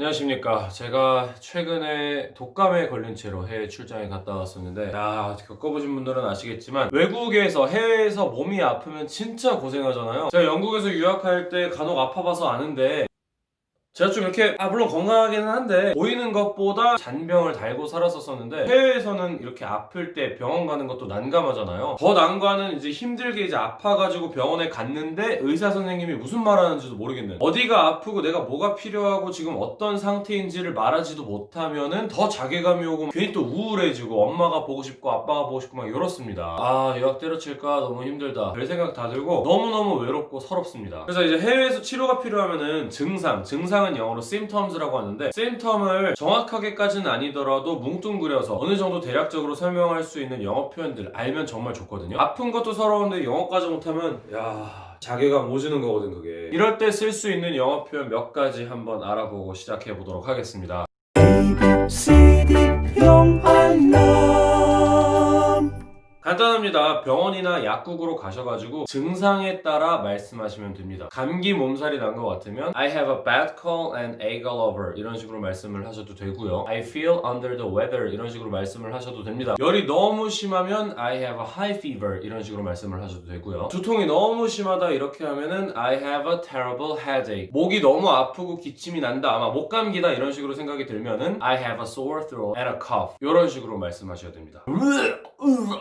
안녕하십니까. 제가 최근에 독감에 걸린 채로 해외 출장에 갔다 왔었는데, 야, 겪어보신 분들은 아시겠지만, 외국에서, 해외에서 몸이 아프면 진짜 고생하잖아요. 제가 영국에서 유학할 때 간혹 아파봐서 아는데, 제가 좀 이렇게 아 물론 건강하기는 한데 보이는 것보다 잔병을 달고 살았었었는데 해외에서는 이렇게 아플 때 병원 가는 것도 난감하잖아요. 더 난관은 이제 힘들게 이제 아파가지고 병원에 갔는데 의사 선생님이 무슨 말 하는지도 모르겠는. 어디가 아프고 내가 뭐가 필요하고 지금 어떤 상태인지를 말하지도 못하면은 더 자괴감이 오고 괜히 또 우울해지고 엄마가 보고 싶고 아빠가 보고 싶고 막 이렇습니다. 아 유학 때려칠까? 너무 힘들다. 별 생각 다 들고 너무너무 외롭고 서럽습니다. 그래서 이제 해외에서 치료가 필요하면은 증상 증상은 영어로 symptoms라고 하는데 symptom을 정확하게까지는 아니더라도 뭉뚱그려서 어느 정도 대략적으로 설명할 수 있는 영어 표현들 알면 정말 좋거든요. 아픈 것도 서러운데 영어까지 못하면 야 자괴감 오지는 거거든 그게. 이럴 때 쓸 수 있는 영어 표현 몇 가지 한번 알아보고 시작해 보도록 하겠습니다. CD 병알람 간단합니다. 병원이나 약국으로 가셔가지고 증상에 따라 말씀하시면 됩니다. 감기 몸살이 난 것 같으면 I have a bad cold and a gallover 이런 식으로 말씀을 하셔도 되고요. I feel under the weather 이런 식으로 말씀을 하셔도 됩니다. 열이 너무 심하면 I have a high fever 이런 식으로 말씀을 하셔도 되고요. 두통이 너무 심하다 이렇게 하면은 I have a terrible headache 목이 너무 아프고 기침이 난다 아마 목감기다 이런 식으로 생각이 들면은 I have a sore throat and a cough 이런 식으로 말씀하셔야 됩니다.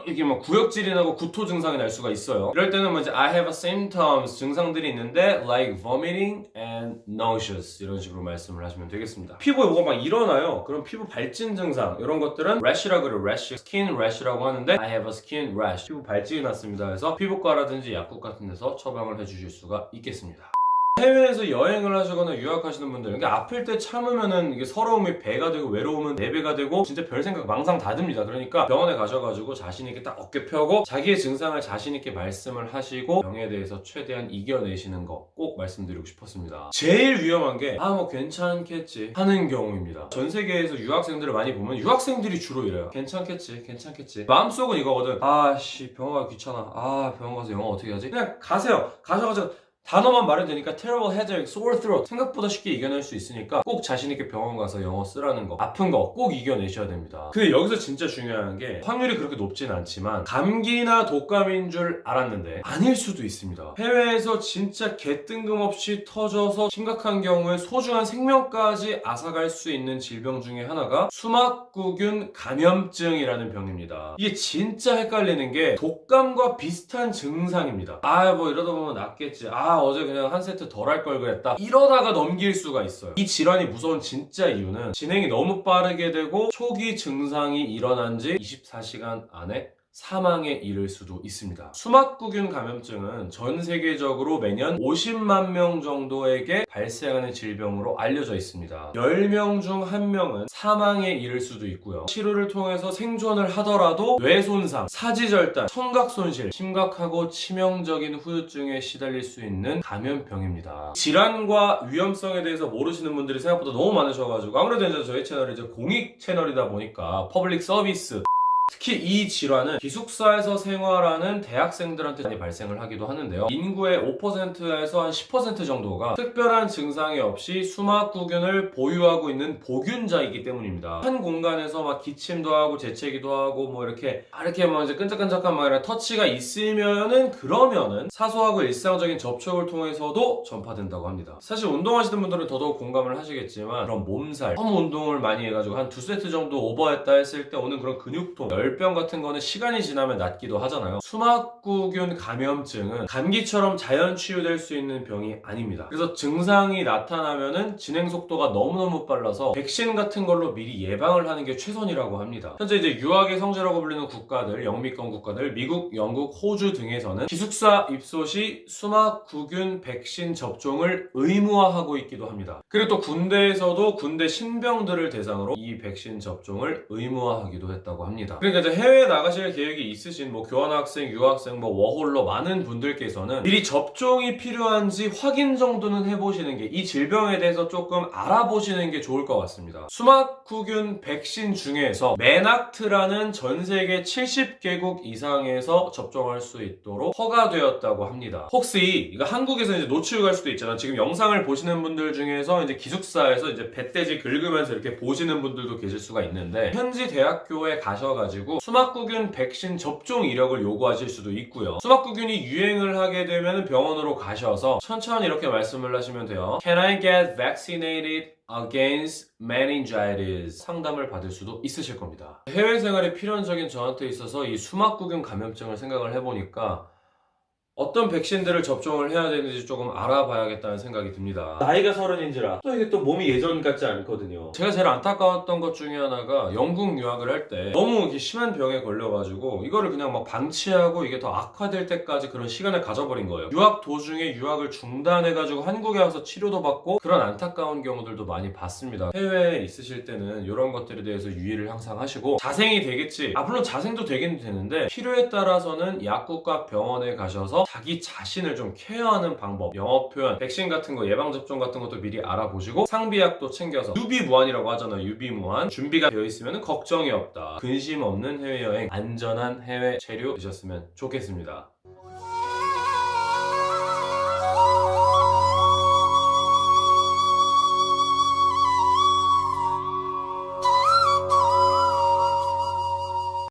이게 막 구역질이 나고 구토 증상이 날 수가 있어요. 이럴 때는 뭐 이제 I have symptoms 증상들이 있는데 like vomiting and nauseous 이런 식으로 말씀을 하시면 되겠습니다. 피부에 뭐가 막 일어나요. 그럼 피부 발진 증상 이런 것들은 rash라고 그래요. rash, skin rash라고 하는데 I have a skin rash 피부 발진이 났습니다. 그래서 피부과라든지 약국 같은 데서 처방을 해주실 수가 있겠습니다. 해외에서 여행을 하시거나 유학하시는 분들 이게 아플 때 참으면은 이게 서러움이 배가 되고 외로움은 네 배가 되고 진짜 별 생각 망상 다 듭니다. 그러니까 병원에 가셔가지고 자신 있게 딱 어깨 펴고 자기의 증상을 자신 있게 말씀을 하시고 병에 대해서 최대한 이겨내시는 거 꼭 말씀드리고 싶었습니다. 제일 위험한 게 아 뭐 괜찮겠지 하는 경우입니다. 전 세계에서 유학생들을 많이 보면 유학생들이 주로 이래요. 괜찮겠지 괜찮겠지. 마음속은 이거거든. 아씨 병원 가기 귀찮아. 아 병원 가서 영어 어떻게 하지? 그냥 가세요. 가셔가지고 단어만 말해도 되니까 terrible headache, sore throat 생각보다 쉽게 이겨낼 수 있으니까 꼭 자신 있게 병원 가서 영어 쓰라는 거 아픈 거 꼭 이겨내셔야 됩니다. 근데 여기서 진짜 중요한 게 확률이 그렇게 높진 않지만 감기나 독감인 줄 알았는데 아닐 수도 있습니다. 해외에서 진짜 개뜬금없이 터져서 심각한 경우에 소중한 생명까지 앗아갈 수 있는 질병 중에 하나가 수막구균 감염증이라는 병입니다. 이게 진짜 헷갈리는 게 독감과 비슷한 증상입니다. 아 뭐 이러다 보면 낫겠지. 아 어제 그냥 한 세트 덜 할 걸 그랬다. 이러다가 넘길 수가 있어요. 이 질환이 무서운 진짜 이유는 진행이 너무 빠르게 되고 초기 증상이 일어난 지 24시간 안에 사망에 이를 수도 있습니다. 수막구균 감염증은 전 세계적으로 매년 50만 명 정도에게 발생하는 질병으로 알려져 있습니다. 10명 중 1명은 사망에 이를 수도 있고요. 치료를 통해서 생존을 하더라도 뇌 손상, 사지절단, 청각 손실, 심각하고 치명적인 후유증에 시달릴 수 있는 감염병입니다. 질환과 위험성에 대해서 모르시는 분들이 생각보다 너무 많으셔가지고 아무래도 이제 저희 채널이 이제 공익 채널이다 보니까 퍼블릭 서비스 특히 이 질환은 기숙사에서 생활하는 대학생들한테 많이 발생을 하기도 하는데요. 인구의 5%에서 한 10% 정도가 특별한 증상이 없이 수막구균을 보유하고 있는 보균자이기 때문입니다. 한 공간에서 막 기침도 하고 재채기도 하고 뭐 이렇게 아, 이렇게 막 이제 끈적끈적한 막 이런 터치가 있으면은 그러면은 사소하고 일상적인 접촉을 통해서도 전파된다고 합니다. 사실 운동하시는 분들은 더더욱 공감을 하시겠지만 그런 몸살, 험 운동을 많이 해가지고 한 두 세트 정도 오버했다 했을 때 오는 그런 근육통, 열병 같은 거는 시간이 지나면 낫기도 하잖아요. 수막구균 감염증은 감기처럼 자연 치유될 수 있는 병이 아닙니다. 그래서 증상이 나타나면은 진행 속도가 너무너무 빨라서 백신 같은 걸로 미리 예방을 하는 게 최선이라고 합니다. 현재 이제 유학의 성지라고 불리는 국가들, 영미권 국가들, 미국, 영국, 호주 등에서는 기숙사 입소 시 수막구균 백신 접종을 의무화하고 있기도 합니다. 그리고 또 군대에서도 군대 신병들을 대상으로 이 백신 접종을 의무화하기도 했다고 합니다. 그러니까 이제 해외에 나가실 계획이 있으신 뭐 교환학생, 유학생, 뭐 워홀러 많은 분들께서는 미리 접종이 필요한지 확인 정도는 해보시는 게 이 질병에 대해서 조금 알아보시는 게 좋을 것 같습니다. 수막구균 백신 중에서 메낙트라는 전 세계 70개국 이상에서 접종할 수 있도록 허가되었다고 합니다. 혹시 이거 한국에서 이제 노출 갈 수도 있잖아. 지금 영상을 보시는 분들 중에서 이제 기숙사에서 이제 배돼지 긁으면서 이렇게 보시는 분들도 계실 수가 있는데 현지 대학교에 가셔가지고 수막구균 백신 접종 이력을 요구하실 수도 있고요. 수막구균이 유행을 하게 되면 병원으로 가셔서 천천히 이렇게 말씀을 하시면 돼요. Can I get vaccinated against meningitis? 상담을 받을 수도 있으실 겁니다. 해외 생활이 필연적인 저한테 있어서 이 수막구균 감염증을 생각을 해보니까 어떤 백신들을 접종을 해야 되는지 조금 알아봐야겠다는 생각이 듭니다. 나이가 서른인지라 또 이게 또 몸이 예전 같지 않거든요. 제가 제일 안타까웠던 것 중에 하나가 영국 유학을 할 때 너무 이렇게 심한 병에 걸려가지고 이거를 그냥 막 방치하고 이게 더 악화될 때까지 그런 시간을 가져버린 거예요. 유학 도중에 유학을 중단해가지고 한국에 와서 치료도 받고 그런 안타까운 경우들도 많이 봤습니다. 해외에 있으실 때는 이런 것들에 대해서 유의를 항상 하시고 자생이 되겠지. 아 물론 자생도 되긴 되는데 필요에 따라서는 약국과 병원에 가셔서 자기 자신을 좀 케어하는 방법, 영어 표현, 백신 같은 거 예방 접종 같은 것도 미리 알아보시고 상비약도 챙겨서 유비무환이라고 하잖아요. 유비무환 준비가 되어 있으면 걱정이 없다. 근심 없는 해외 여행, 안전한 해외 체류 되셨으면 좋겠습니다.